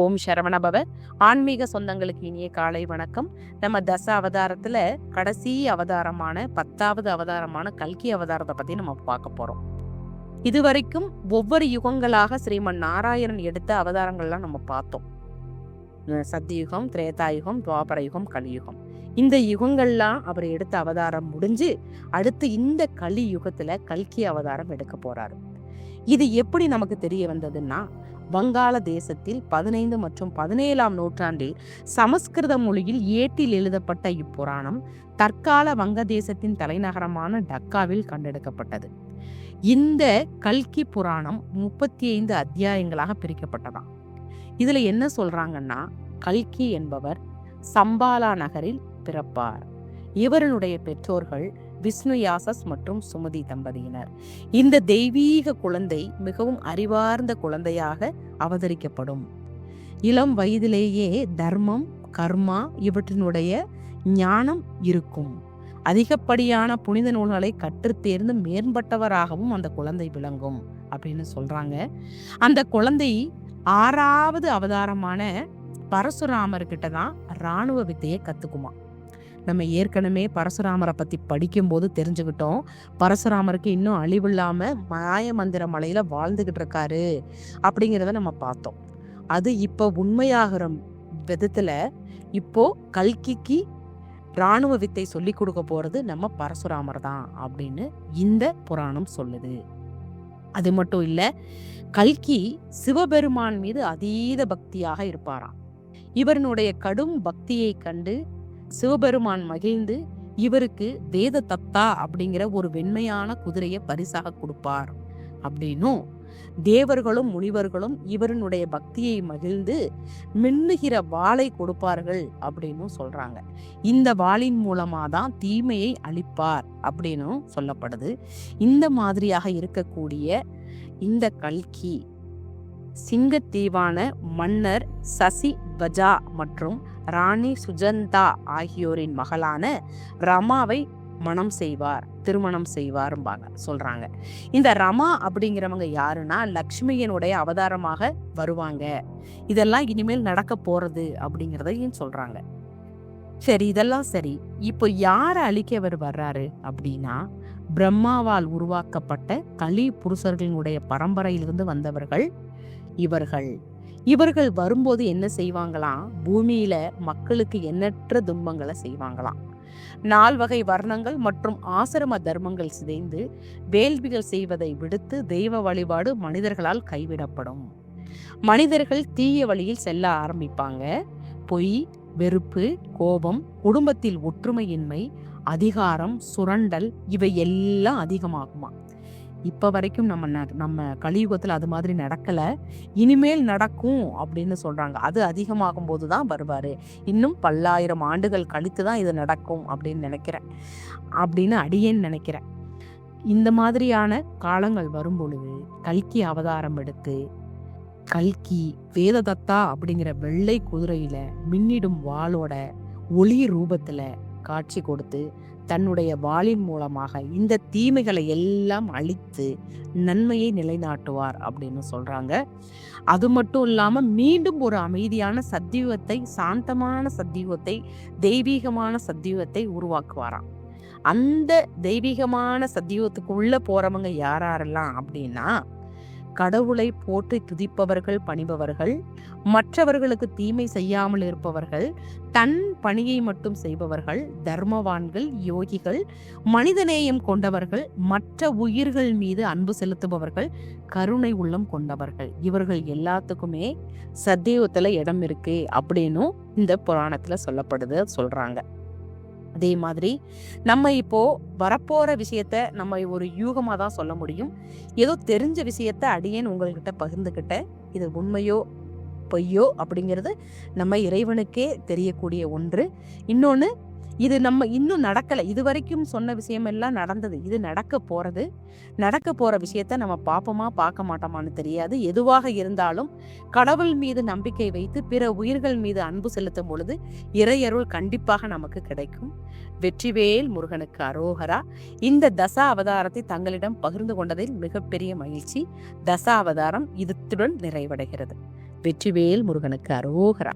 ஓம் சரவணபவ ஆன்மீக சொந்தங்களுக்கு இனிய காலை வணக்கம். நம்ம தச அவதாரத்துல கடைசி அவதாரமான பத்தாவது அவதாரமான கல்கி அவதாரத்தை பத்தி நம்ம பார்க்க போறோம். இதுவரைக்கும் ஒவ்வொரு யுகங்களாக ஸ்ரீமன் நாராயணன் எடுத்த அவதாரங்கள்லாம் நம்ம பார்த்தோம். சத்தியுகம் திரேதாயுகம் துவாபர யுகம் கலியுகம். இந்த யுகங்கள்லாம் அவர் எடுத்த அவதாரம் முடிஞ்சு அடுத்து இந்த கலி யுகத்துல கல்கி அவதாரம் எடுக்க போறாரு. இது எப்படி நமக்கு தெரிய வந்ததுன்னா வங்காள தேசத்தில் பதினைந்து மற்றும் பதினேழாம் நூற்றாண்டில் சமஸ்கிருத மொழியில் ஏட்டில் எழுதப்பட்ட இப்புராணம் தற்கால வங்கதேசத்தின் தலைநகரமான டக்காவில் கண்டெடுக்கப்பட்டது. இந்த கல்கி புராணம் முப்பத்தி ஐந்து அத்தியாயங்களாக பிரிக்கப்பட்டதாம். இதில் என்ன சொல்றாங்கன்னா கல்கி என்பவர் சம்பாலா நகரில் பிறப்பார். இவருடைய பெற்றோர்கள் விஷ்ணு யாசஸ் மற்றும் சுமதி தம்பதியினர். இந்த தெய்வீக குழந்தை மிகவும் அறிவார்ந்த குழந்தையாக அவதரிக்கப்படும். இளம் வயதிலேயே தர்மம் கர்மா இவற்றினுடைய ஞானம் இருக்கும். அதிகப்படியான புனித நூல்களை கற்றுத் தேர்ந்து மேம்பட்டவராகவும் அந்த குழந்தை விளங்கும் அப்படின்னு சொல்றாங்க. அந்த குழந்தை ஆறாவது அவதாரமான பரசுராமர்கிட்ட தான் இராணுவ வித்தையை கத்துக்குமா. நம்ம ஏற்கனவே பரசுராமரை பற்றி படிக்கும்போது தெரிஞ்சுக்கிட்டோம். பரசுராமருக்கு இன்னும் அழிவில்லாமல் மாய மந்திர வாழ்ந்துக்கிட்டு வாழ்ந்துகிட்டு இருக்காரு அப்படிங்கிறத நம்ம பார்த்தோம். அது இப்போ உண்மையாகிற விதத்தில் இப்போ கல்கிக்கு இராணுவ வித்தை சொல்லி கொடுக்க போகிறது நம்ம பரசுராமர் தான் அப்படின்னு இந்த புராணம் சொல்லுது. அது மட்டும் இல்லை கல்கி சிவபெருமான் மீது அதீத பக்தியாக இருப்பாராம். இவருடைய கடும் பக்தியை கண்டு சிவபெருமான் மகிழ்ந்து இவருக்கு வேத தத்தா அப்படிங்கிற ஒரு வெண்மையான குதிரையை பரிசாக கொடுப்பார். அப்படின்னும் தேவர்களும் முனிவர்களும் இவருடைய பக்தியை மகிழ்ந்து மின்னுகிற வாளை கொடுப்பார்கள் அப்படின்னும் சொல்றாங்க. இந்த வாளின் மூலமா தான் தீமையை அழிப்பார் அப்படின்னும் சொல்லப்படுது. இந்த மாதிரியாக இருக்கக்கூடிய இந்த கல்கி சிங்கத்தீவான மன்னர் சசி பஜா மற்றும் ராணி சுஜந்தா ஆகியோரின் மகளான ரமாவை மணம் செய்வார் திருமணம் செய்வாரும்பாங்க சொல்றாங்க. இந்த ரமா அப்படிங்கிறவங்க யாருன்னா லக்ஷ்மியனுடைய அவதாரமாக வருவாங்க. இதெல்லாம் இனிமேல் நடக்க போறது அப்படிங்கிறதையும் சொல்றாங்க. சரி இதெல்லாம் சரி. இப்போ யாரை அழிக்கவர் வர்றாரு அப்படின்னா பிரம்மாவால் உருவாக்கப்பட்ட கலி புருஷர்களினுடைய பரம்பரையிலிருந்து வந்தவர்கள் இவர்கள். இவர்கள் வரும்போது என்ன செய்வாங்களாம் பூமியில மக்களுக்கு எண்ணற்ற துன்பங்களை செய்வாங்களாம். நால்வகை வர்ணங்கள் மற்றும் ஆசிரம தர்மங்கள் சிதைந்து வேள்விகள் செய்வதை விடுத்து தெய்வ வழிபாடு மனிதர்களால் கைவிடப்படும். மனிதர்கள் தீய வழியில் செல்ல ஆரம்பிப்பாங்க. பொய் வெறுப்பு கோபம் குடும்பத்தில் ஒற்றுமையின்மை அதிகாரம் சுரண்டல் இவை எல்லாம் அதிகமாகுமா இப்போ வரைக்கும் நம்ம ந- நம்ம கலியுகத்தில் அது மாதிரி நடக்கலை. இனிமேல் நடக்கும் அப்படின்னு சொல்கிறாங்க அது அதிகமாகும் போது தான் வருவார். இன்னும் பல்லாயிரம் ஆண்டுகள் கழித்து தான் இது நடக்கும் அப்படின்னு நினைக்கிறேன். அப்படின்னு அடியேன்னு நினைக்கிறேன். இந்த மாதிரியான காலங்கள் வரும் பொழுது கல்கி அவதாரம் எடுத்து கல்கி வேததத்தா அப்படிங்கிற வெள்ளை குதிரையில் மின்னிடும் வாளோட ஒளி ரூபத்தில் காட்சி கொடுத்து தன்னுடைய வாளின் மூலமாக இந்த தீமைகளை எல்லாம் அழித்து நன்மையை நிலைநாட்டுவார் அப்படின்னு சொல்றாங்க. அது மட்டும் இல்லாம மீண்டும் ஒரு அமைதியான சத்தியுகத்தை சாந்தமான சத்தியுகத்தை தெய்வீகமான சத்தியுகத்தை உருவாக்குவாராம். அந்த தெய்வீகமான சத்தியுகத்துக்குள்ள போறவங்க யாரெல்லாம் அப்படின்னா கடவுளை போற்றி துதிப்பவர்கள் பணிபவர்கள் மற்றவர்களுக்கு தீமை செய்யாமல் இருப்பவர்கள் தன் பணியை மட்டும் செய்பவர்கள் தர்மவான்கள் யோகிகள் மனிதநேயம் கொண்டவர்கள் மற்ற உயிர்கள் மீது அன்பு செலுத்துபவர்கள் கருணை உள்ளம் கொண்டவர்கள். இவர்கள் எல்லாத்துக்குமே சத்தியத்தில் இடம் இருக்கு அப்படின்னும் இந்த புராணத்தில் சொல்லப்படுது சொல்றாங்க. அதே மாதிரி நம்ம இப்போ வரப்போற விஷயத்த நம்ம ஒரு யூகமாக தான் சொல்ல முடியும். ஏதோ தெரிஞ்ச விஷயத்த அடியேன் உங்கள்கிட்ட பகிர்ந்துக்கிட்ட இது உண்மையோ பொய்யோ அப்படிங்கிறது நம்ம இறைவனுக்கே தெரியக்கூடிய ஒன்று. இன்னொன்று இது நம்ம இன்னும் நடக்கலை. இது வரைக்கும் சொன்ன விஷயம் எல்லாம் நடந்தது. இது நடக்க போகிறது நடக்க போகிற விஷயத்த நம்ம பார்ப்போமா பார்க்க மாட்டோமான்னு தெரியாது. எதுவாக இருந்தாலும் கடவுள் மீது நம்பிக்கை வைத்து பிற உயிர்கள் மீது அன்பு செலுத்தும் பொழுது இறையருள் கண்டிப்பாக நமக்கு கிடைக்கும். வெற்றிவேல் முருகனுக்கு அரோகரா. இந்த தசா அவதாரத்தை தங்களிடம் பகிர்ந்து கொண்டதில் மிகப்பெரிய மகிழ்ச்சி. தசா அவதாரம் இதுத்துடன் நிறைவடைகிறது. வெற்றிவேல் முருகனுக்கு அரோகரா.